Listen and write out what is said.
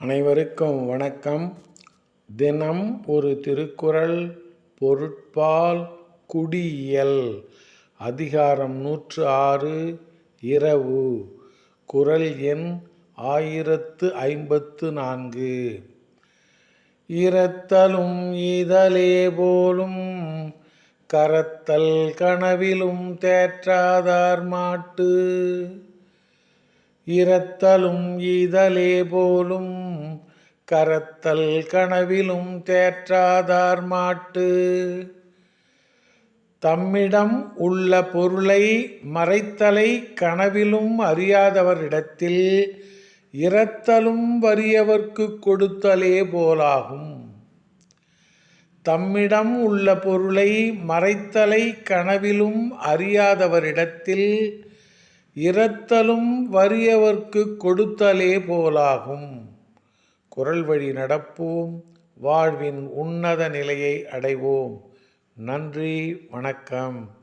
அனைவருக்கும் வணக்கம். தினம் ஒரு திருக்குறள் பொருட்பால் குடியியல். அதிகாரம் நூற்று ஆறு இரவு. குறள் எண் ஆயிரத்து ஐம்பத்து நான்கு. இரத்தலும் இதலே போலும் கரத்தல் கனவிலும் தேற்றாதார் மாட்டு. இரத்தலும் ஈதலே போலும் கரத்தல் கனவிலும் தேற்றாதார் மாட்டு. தம்மிடம் உள்ள பொருளை மறைத்தலை கனவிலும் அறியாதவரிடத்தில் இரத்தலும் வறியவர்க்கு கொடுத்தலே போலாகும். தம்மிடம் உள்ள பொருளை மறைத்தலை கனவிலும் அறியாதவரிடத்தில் இரத்தலும் வறியவர்க்கு கொடுத்தலே போலாகும். குரல் வழி நடப்போம். வாழ்வின் உன்னத நிலையை அடைவோம். நன்றி வணக்கம்.